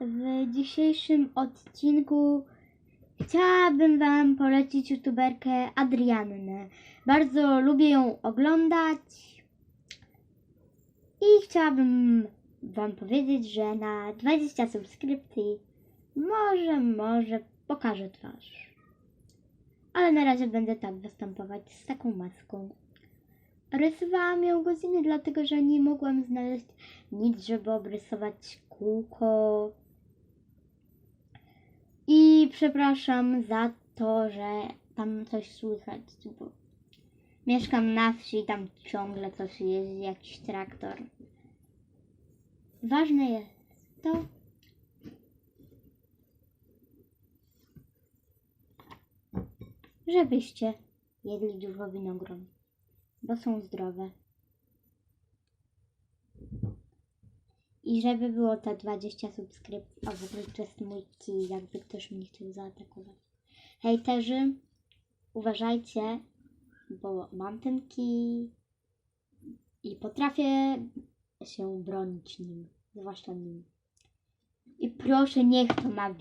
W dzisiejszym odcinku chciałabym Wam polecić youtuberkę Adriannę. Bardzo lubię ją oglądać i chciałabym Wam powiedzieć, że na 20 subskrypcji może, może pokażę twarz. Ale na razie będę tak występować z taką maską. Rysowałam ją godziny, dlatego że nie mogłam znaleźć nic, żeby obrysować kółko. I przepraszam za to, że tam coś słychać, bo mieszkam na wsi i tam ciągle coś jeździ, jakiś traktor. Ważne jest to, żebyście jedli dużo winogron, bo są zdrowe. I żeby było to 20 subskrypcji. O, w ogóle to jest mój kij, jakby ktoś mnie chciał zaatakować. Hejterzy, uważajcie, bo mam ten kij i potrafię się bronić nim, zwłaszcza nim. I proszę, niech to ma